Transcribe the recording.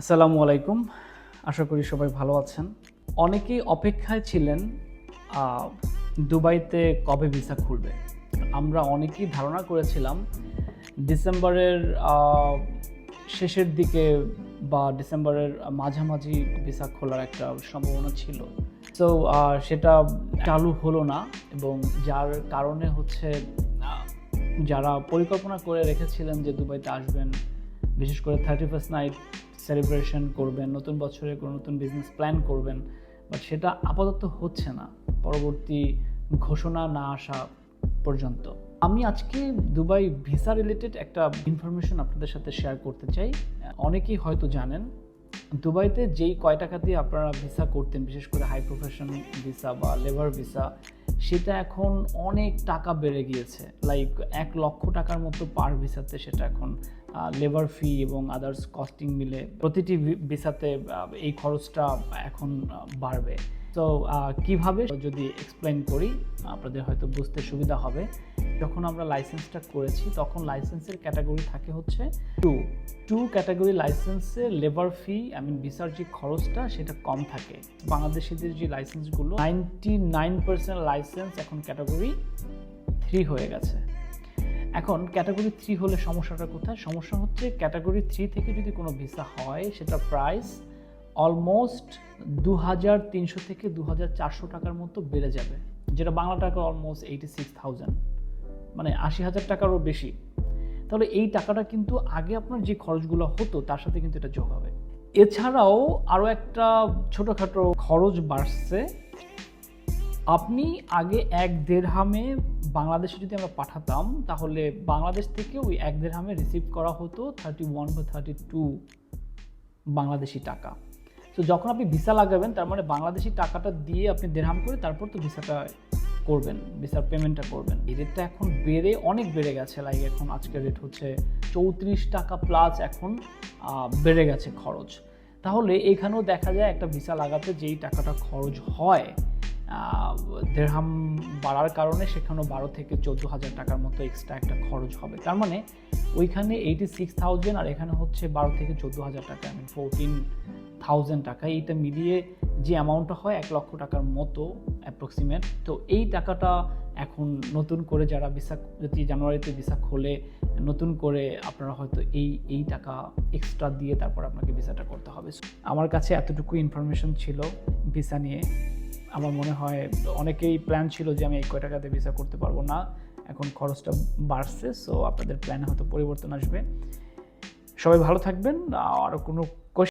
আসসালামু আলাইকুম। আশা করি সবাই ভালো আছেন। অনেকেই অপেক্ষায় ছিলেন দুবাইতে কবে ভিসা খুলবে। আমরা অনেকেই ধারণা করেছিলাম, ডিসেম্বরের শেষের দিকে বা ডিসেম্বরের মাঝামাঝি ভিসা খোলার একটা সম্ভাবনা ছিল। তো সেটা চালু হলো না এবং যার কারণে হচ্ছে যারা পরিকল্পনা করে রেখেছিলেন যে দুবাইতে আসবেন বিশেষ করে থার্টি ফার্স্ট নাইট সেলিব্রেশন করবেন, নতুন বছরে কোনো নতুন বিজনেস প্ল্যান করবেন বাট সেটা আপাতত হচ্ছে না, পরবর্তী ঘোষণা না আসা পর্যন্ত। আমি আজকে দুবাই ভিসা রিলেটেড একটা ইনফরমেশন আপনাদের সাথে শেয়ার করতে চাই। অনেকেই হয়তো জানেন, দুবাইতে যেই কয় টাকা দিয়ে আপনারা ভিসা করতেন, বিশেষ করে হাই প্রফেশন ভিসা বা লেবার ভিসা সেটা এখন অনেক টাকা বেড়ে গিয়েছে। লাইক এক লক্ষ টাকার মতো পার ভিসাতে সেটা এখন লেবার ফি এবং আদার্স কস্টিং মিলে প্রতিটি ভিসাতে এই খরচটা এখন বাড়বে। তো কীভাবে যদি এক্সপ্লেন করি, আপনাদের হয়তো বুঝতে সুবিধা হবে। যখন আমরা লাইসেন্সটা করেছি, তখন লাইসেন্সের ক্যাটাগরি থাকে হচ্ছে টু টু ক্যাটাগরি লাইসেন্সে লেবার ফি আই মিন ভিসার যে খরচটা, সেটা কম থাকে। বাংলাদেশিদের যে লাইসেন্সগুলো নাইনটি নাইন পার্সেন্ট লাইসেন্স এখন ক্যাটাগরি থ্রি হয়ে গেছে। এখন ক্যাটাগরি থ্রি হলে সমস্যাটা কোথায়? সমস্যা হচ্ছে ক্যাটাগরি থ্রি থেকে যদি কোনো ভিসা হয় সেটা প্রাইস অলমোস্ট দু হাজার তিনশো থেকে দু হাজার চারশো টাকার মতো বেড়ে যাবে, যেটা বাংলা টাকা অলমোস্ট এইটি সিক্স থাউজেন্ড মানে আশি হাজার টাকারও বেশি। তাহলে এই টাকাটা কিন্তু আগে আপনার যে খরচগুলো হতো, তার সাথে কিন্তু এটা যোগ হবে। এছাড়াও আরও একটা ছোটোখাটো খরচ বাড়ছে। আপনি আগে এক দেড়হামে বাংলাদেশে যদি আমরা পাঠাতাম, তাহলে বাংলাদেশ থেকে ওই এক দেড়হামে রিসিভ করা হতো থার্টি ওয়ান বা থার্টি টু বাংলাদেশি টাকা। তো যখন আপনি ভিসা লাগাবেন, তার মানে বাংলাদেশি টাকাটা দিয়ে আপনি দেড়হাম করে তারপর তো ভিসাটা করবেন ভিসার পেমেন্টটা করবেন। এই রেটটা এখন বেড়ে, অনেক বেড়ে গেছে। লাইক এখন আজকের রেট হচ্ছে চৌত্রিশ টাকা প্লাস এখন বেড়ে গেছে খরচ। তাহলে এখানেও দেখা যায় একটা ভিসা লাগাতে যেই টাকাটা খরচ হয় দেড়হাম বাড়ার কারণে সেখানেও বারো থেকে চোদ্দ হাজার টাকার মতো এক্সট্রা একটা খরচ হবে। তার মানে ওইখানে এইটি সিক্স থাউজেন্ড আর এখানে হচ্ছে বারো থেকে চোদ্দ হাজার টাকা আমি ফোরটিন থাউজেন্ড টাকা। এইটা মিলিয়ে যে অ্যামাউন্টটা হয় এক লক্ষ টাকার মতো অ্যাপ্রক্সিমেট তো এই টাকাটা এখন নতুন করে যারা ভিসা যদি জানুয়ারিতে ভিসা খোলে, নতুন করে আপনারা হয়তো এই এই টাকা এক্সট্রা দিয়ে তারপর আপনাকে ভিসাটা করতে হবে। আমার কাছে এতটুকু ইনফরমেশন ছিল ভিসা নিয়ে। আমার মনে হয় অনেকেই প্ল্যান ছিল যে আমি এই কয় টাকাতে ভিসা করতে পারব না। এখন খরচটা বাড়ছে সো আপনাদের প্ল্যানে হয়তো পরিবর্তন আসবে। সবাই ভালো থাকবেন আর কোনো